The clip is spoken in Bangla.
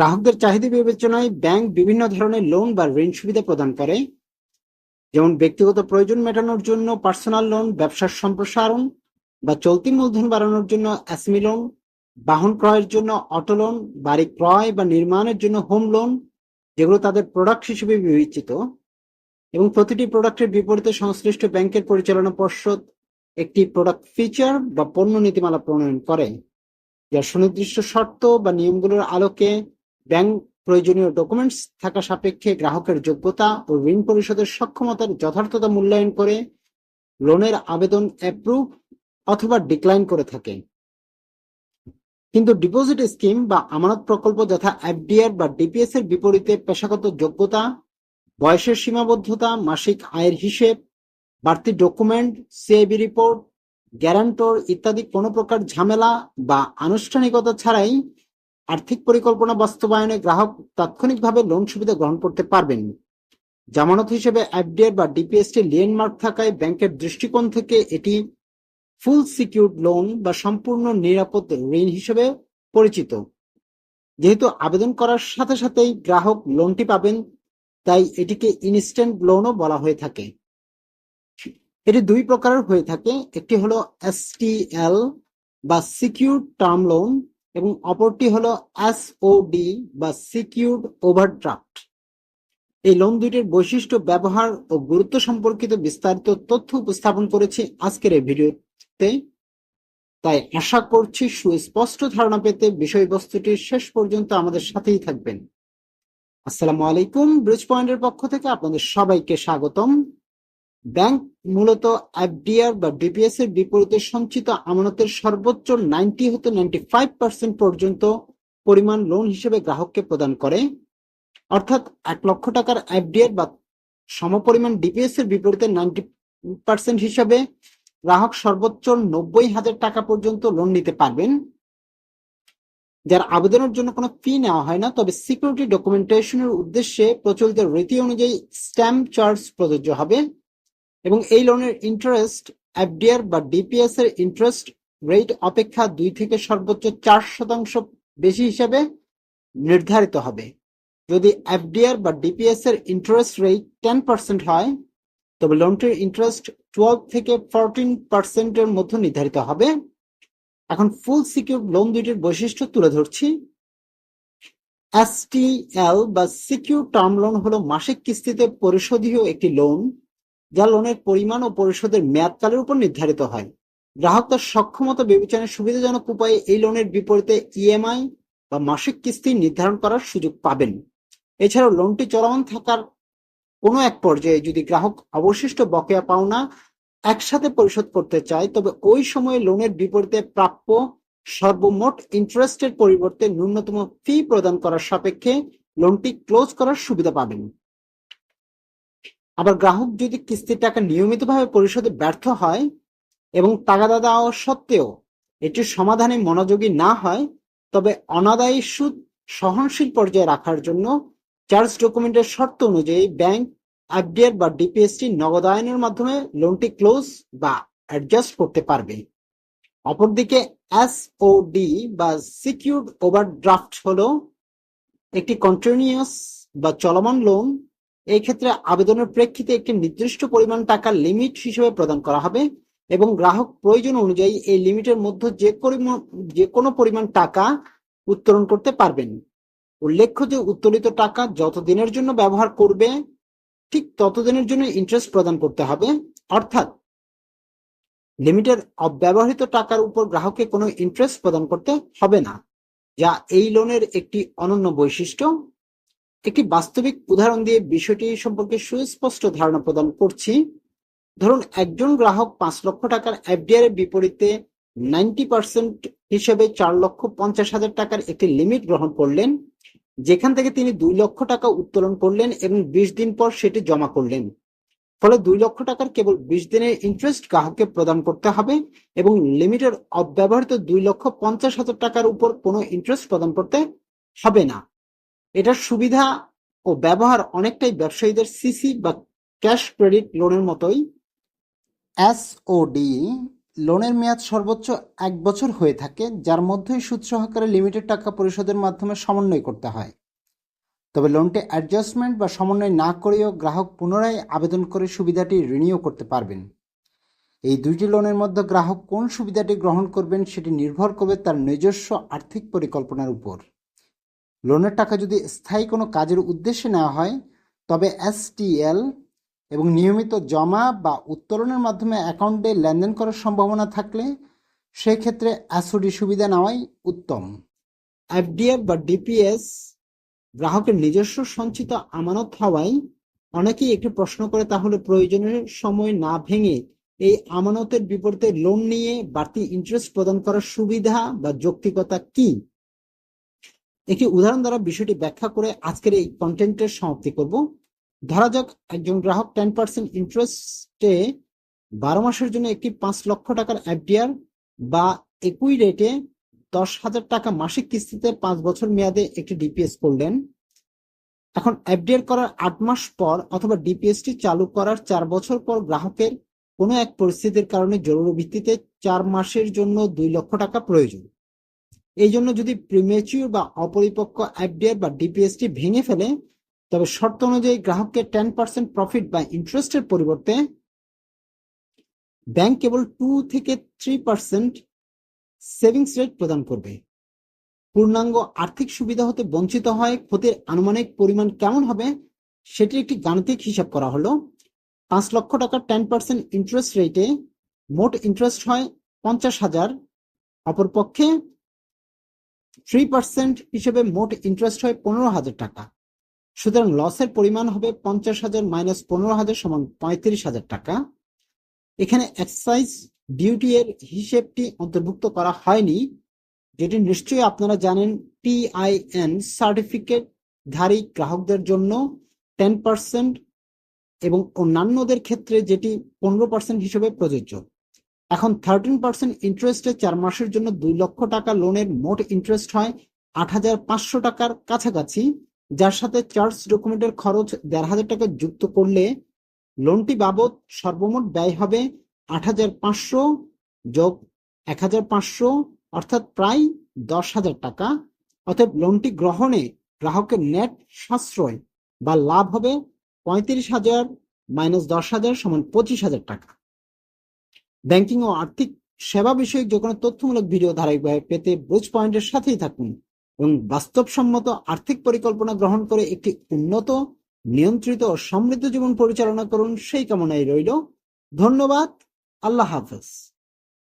গ্রাহকদের চাহিদা বিবেচনায় ব্যাংক বিভিন্ন ধরনের লোন বা ঋণ সুবিধা প্রদান করে, যেমন ব্যক্তিগত প্রয়োজন মেটানোর জন্য পার্সোনাল লোন, ব্যবসার সম্প্রসারণ বা চলতি মূলধন বাড়ানোর জন্য অ্যাসমি লোন, বাহন ক্রয়ের জন্য অটো লোন, বাড়ি ক্রয় বা নির্মাণের জন্য হোম লোন, যেগুলো তাদের প্রোডাক্ট হিসেবে বিবেচিত এবং প্রতিটি প্রোডাক্টের বিপরীতে সংশ্লিষ্ট ব্যাংকের পরিচালনা পর্ষদ একটি প্রোডাক্ট ফিচার বা পণ্য নীতিমালা প্রণয়ন করে, যার সুনির্দিষ্ট শর্ত বা নিয়মগুলোর আলোকে ব্যাংক প্রয়োজনীয় ডকুমেন্টস থাকা সাপেক্ষে গ্রাহকের যোগ্যতা ও ঋণ পরিশোধের সক্ষমতার যথার্থতা মূল্যায়ন করে লোনের আবেদন অ্যাপ্রুভ অথবা ডিক্লাইন করে থাকে। কিন্তু ডিপোজিট স্কিম বা আমানত প্রকল্প যথা এফডিআর বা ডিপিএস এর বিপরীতে পেশাগত যোগ্যতা, বয়সের সীমাবদ্ধতা, মাসিক আয়ের হিসেব, বাড়তি ডকুমেন্ট সিআইবি রিপোর্ট গ্যারান্টর ইত্যাদি কোনো প্রকার ঝামেলা বা আনুষ্ঠানিকতা ছাড়াই আর্থিক পরিকল্পনা বাস্তবায়নে গ্রাহক তাৎক্ষণিকভাবে লোন সুবিধা গ্রহণ করতে পারবেন। জামানত হিসেবে এফডিআর বা ডিপিএসটি লেনমার্ক থাকায় ব্যাংকের দৃষ্টিকোণ থেকে এটি ফুল সিকিউরড লোন বা সম্পূর্ণ নিরাপদ ঋণ হিসেবে পরিচিত। যেহেতু আবেদন করার সাথে সাথেই গ্রাহক লোনটি পাবেন, তাই এটিকে ইনস্ট্যান্ট লোনও বলা হয়ে থাকে। এটি দুই প্রকারের হয়ে থাকে। একটি হলো এসটিএল বা সিকিউর টার্ম লোন এবং অপরটি হলো এসওডি বা সিকিউরড ওভারড্রাফট এই লোন দুইটির বৈশিষ্ট্য, ব্যবহার ও গুরুত্ব সম্পর্কিত বিস্তারিত তথ্য উপস্থাপন করেছি আজকের এই ভিডিওতে। তাই আশা করছি সুস্পষ্ট ধারণা পেতে বিষয়বস্তুটি শেষ পর্যন্ত আমাদের সাথেই থাকবেন। আসসালামু আলাইকুম ব্রিজ পয়েন্টের পক্ষ থেকে আপনাদের সবাইকে স্বাগতম। ব্যাংক মূলত এফডিআর বা ডিপিএস এর বিপরীতে সঞ্চিত আমানতের সর্বোচ্চ নাইনটি হতে নাইনটি ফাইভ পার্সেন্ট পর্যন্ত পরিমাণ লোন হিসেবে গ্রাহককে প্রদান করে। অর্থাৎ এক লক্ষ টাকার এফডিআর বা সমপরিমাণ ডিপিএস এর বিপরীতে নাইনটি পার্সেন্ট হিসাবে গ্রাহক সর্বোচ্চ নব্বই হাজার টাকা পর্যন্ত লোন নিতে পারবেন। যার আবেদনের জন্য কোনো ফি নেওয়া হয় না, তবে সিকিউরিটি ডকুমেন্টেশনের উদ্দেশ্যে প্রচলিত রীতি অনুযায়ী স্ট্যাম্প চার্জ প্রযোজ্য হবে। এবং এই লোনের ইন্টারেস্ট এফডিআর বা ডিপিএস এর ইন্টারেস্ট রেট অপেক্ষা দুই থেকে সর্বোচ্চ চার শতাংশ বেশি হিসাবে নির্ধারিত হবে। যদি এফডিআর বা ডিপিএস এর ইন্টারেস্ট রেট টেন পার্সেন্ট হয়, তবে লোনটির ইন্টারেস্ট টুয়েলভ থেকে ফোরটিন পার্সেন্টের মধ্যে নির্ধারিত হবে। এখন ফুল সিকিউর লোন দুইটির বৈশিষ্ট্য তুলে ধরছি। এসটিএল বা সিকিউর টার্ম লোন হলো মাসিক কিস্তিতে পরিশোধীয় একটি লোন যা লোনের পরিমাণ ও পরিশোধের মেয়াদকালের উপর নির্ধারিত হয়। গ্রাহক তার সক্ষমতা বিবেচনায় সুবিধাজনক উপায়ে এই লোনের বিপরীতে ইএমআই বা মাসিক কিস্তি নির্ধারণ করার সুযোগ পাবেন। এছাড়াও লোনটি চলমান থাকার কোনো এক পর্যায়ে যদি গ্রাহক অবশিষ্ট বকেয়া পাওনা একসাথে পরিশোধ করতে চায়, তবে ওই সময়ে লোনের বিপরীতে প্রাপ্য সর্বমোট ইন্টারেস্টের পরিবর্তে ন্যূনতম ফি প্রদান করার সাপেক্ষে লোনটি ক্লোজ করার সুবিধা পাবেন। আবার গ্রাহক যদি কিস্তির টাকা নিয়মিতভাবে পরিশোধে ব্যর্থ হয় এবং তাগাদা দেওয়া সত্ত্বেও এটির সমাধানে মনোযোগী না হয়, তবে অনাদায়ী সুদ সহনশীল পর্যায়ে রাখার জন্য চার্জ ডকুমেন্টের শর্ত অনুযায়ী ব্যাংক এফডিআর বা ডিপিএসটি নগদায়নের মাধ্যমে লোনটি ক্লোজ বা অ্যাডজাস্ট করতে পারবে। অপরদিকে এসওডি বা সিকিউরড ওভারড্রাফট হলো একটি কন্টিনিউয়াস বা চলমান লোন এই ক্ষেত্রে আবেদনের প্রেক্ষিতে একটি নির্দিষ্ট পরিমাণ টাকা লিমিট হিসেবে প্রদান করা হবে এবং গ্রাহক প্রয়োজন অনুযায়ী এই লিমিটের মধ্যে যে যে কোনো পরিমাণ টাকা উত্তোলন করতে পারবেন। উল্লেখ্য যে উত্তোলিত টাকা যত দিনের জন্য ব্যবহার করবে, ঠিক ততদিনের জন্য ইন্টারেস্ট প্রদান করতে হবে। অর্থাৎ লিমিটের অব্যবহৃত টাকার উপর গ্রাহককে কোনো ইন্টারেস্ট প্রদান করতে হবে না, যা এই লোনের একটি অনন্য বৈশিষ্ট্য। একটি বাস্তবিক উদাহরণ দিয়ে বিষয়টি সম্পর্কে সুস্পষ্ট ধারণা প্রদান করছি। ধরুন, একজন গ্রাহক পাঁচ লক্ষ টাকার এফডিআর এর বিপরীতে নাইনটি পার্সেন্ট হিসেবে চার লক্ষ পঞ্চাশ হাজার টাকার একটি লিমিট গ্রহণ করলেন, যেখান থেকে তিনি দুই লক্ষ টাকা উত্তোলন করলেন এবং বিশ দিন পর সেটি জমা করলেন। ফলে দুই লক্ষ টাকার কেবল বিশ দিনের ইন্টারেস্ট গ্রাহককে প্রদান করতে হবে এবং লিমিটের অব্যবহৃত দুই লক্ষ পঞ্চাশ হাজার টাকার উপর কোনো ইন্টারেস্ট প্রদান করতে হবে না। এটার সুবিধা ও ব্যবহার অনেকটাই ব্যবসায়ীদের সিসি বা ক্যাশ ক্রেডিট লোনের মতোই। এসওডি লোনের মেয়াদ সর্বোচ্চ এক বছর হয়ে থাকে, যার মধ্যেই সুদ সহকারে লিমিটেড টাকা পরিশোধের মাধ্যমে সমন্বয় করতে হয়। তবে লোনটি অ্যাডজাস্টমেন্ট বা সমন্বয় না করেও গ্রাহক পুনরায় আবেদন করে সুবিধাটি রিনিউ করতে পারবেন। এই দুইটি লোনের মধ্যে গ্রাহক কোন সুবিধাটি গ্রহণ করবেন সেটি নির্ভর করবে তার নিজস্ব আর্থিক পরিকল্পনার উপর। লোনের টাকা যদি স্থায়ী কোনো কাজের উদ্দেশ্যে নেওয়া হয়, তবে এসটিএল এবং নিয়মিত জমা বা উত্তোলনের মাধ্যমে অ্যাকাউন্টে লেনদেন করার সম্ভাবনা থাকলে সেক্ষেত্রে অ্যাসোডি সুবিধা নেওয়াই উত্তম। এফডিএফ বা ডিপিএস গ্রাহকের নিজস্ব সঞ্চিত আমানত হওয়ায় অনেকেই একটি প্রশ্ন করে, তাহলে প্রয়োজনের সময় না ভেঙে এই আমানতের বিপরীতে লোন নিয়ে বাড়তি ইন্টারেস্ট প্রদান করার সুবিধা বা যৌক্তিকতা কি? একটি উদাহরণ দ্বারা বিষয়টি ব্যাখ্যা করে আজকের এই কন্টেন্টের সমাপ্তি করব। ধরা যাক, একজন গ্রাহক টেন পার্সেন্ট ইন্টারেস্টে বারো মাসের জন্য একটি পাঁচ লক্ষ টাকার এফডিআর বা একই রেটে দশ হাজার টাকা মাসিক কিস্তিতে পাঁচ বছর মেয়াদে একটি ডিপিএস করলেন। এখন এফডিআর করার আট মাস পর অথবা ডিপিএসটি চালু করার চার বছর পর গ্রাহকের কোনো এক পরিস্থিতির কারণে জরুরি ভিত্তিতে চার মাসের জন্য দুই লক্ষ টাকা প্রয়োজন। এই জন্য যদি প্রিমেচিউর বা অপরিপক্ক এফডিআর বা ডিপিএসটি ভেঙে ফেলে, তবে শর্ত অনুযায়ী গ্রাহককে টেন পার্সেন্ট প্রফিট বা ইন্টারেস্টের পরিবর্তে ব্যাংক কেবল টু থেকে থ্রি পার্সেন্ট সেভিংস রেট প্রদান করবে। পূর্ণাঙ্গ আর্থিক সুবিধা হতে বঞ্চিত হয়, ক্ষতির আনুমানিক পরিমাণ কেমন হবে সেটি একটি গাণিতিক হিসাব করা হলো। পাঁচ লক্ষ টাকা টেন পার্সেন্ট ইন্টারেস্ট রেটে মোট ইন্টারেস্ট হয় পঞ্চাশ হাজার, অপরপক্ষে থ্রি পার্সেন্ট হিসেবে মোট ইন্টারেস্ট হয় পনেরো হাজার টাকা। সুতরাং লসের পরিমাণ হবে পঞ্চাশ হাজার মাইনাস পনেরো হাজার সমান পঁয়ত্রিশ হাজার টাকা। এখানে এক্সাইজ ডিউটি এর হিসেবটি অন্তর্ভুক্ত করা হয়নি। যেটি নিশ্চয়ই আপনারা জানেন টিআইএন সার্টিফিকেট ধারী গ্রাহকদের জন্য টেন পার্সেন্ট এবং অন্যান্যদের ক্ষেত্রে যেটি পনেরো পার্সেন্ট হিসেবে প্রযোজ্য। এখন থার্টিন পার্সেন্ট ইন্টারেস্টে চার মাসের জন্য দুই লক্ষ টাকা লোনের মোট ইন্টারেস্ট হয় আট হাজার পাঁচশো টাকার কাছাকাছি, যার সাথে চার্জ ডকুমেন্টের খরচ দেড় হাজার টাকা যুক্ত করলে লোনটি বাবদ সর্বমোট ব্যয় হবে আট হাজার পাঁচশো যোগ এক হাজার পাঁচশো, অর্থাৎ প্রায় দশ হাজার টাকা। অর্থাৎ লোনটি গ্রহণে গ্রাহকের নেট সাশ্রয় বা লাভ হবে পঁয়ত্রিশ হাজার মাইনাস দশ হাজার সমান পঁচিশ হাজার টাকা। ব্যাংকিং ও আর্থিক সেবা বিষয়ক যে কোনো তথ্যমূলক ভিডিও ধারাবাহিকভাবে পেতে ব্রুজ পয়েন্টের সাথেই থাকুন এবং বাস্তবসম্মত আর্থিক পরিকল্পনা গ্রহণ করে একটি উন্নত, নিয়ন্ত্রিত ও সমৃদ্ধ জীবন পরিচালনা করুন। সেই কামনাই রইল। ধন্যবাদ। আল্লাহ হাফেজ।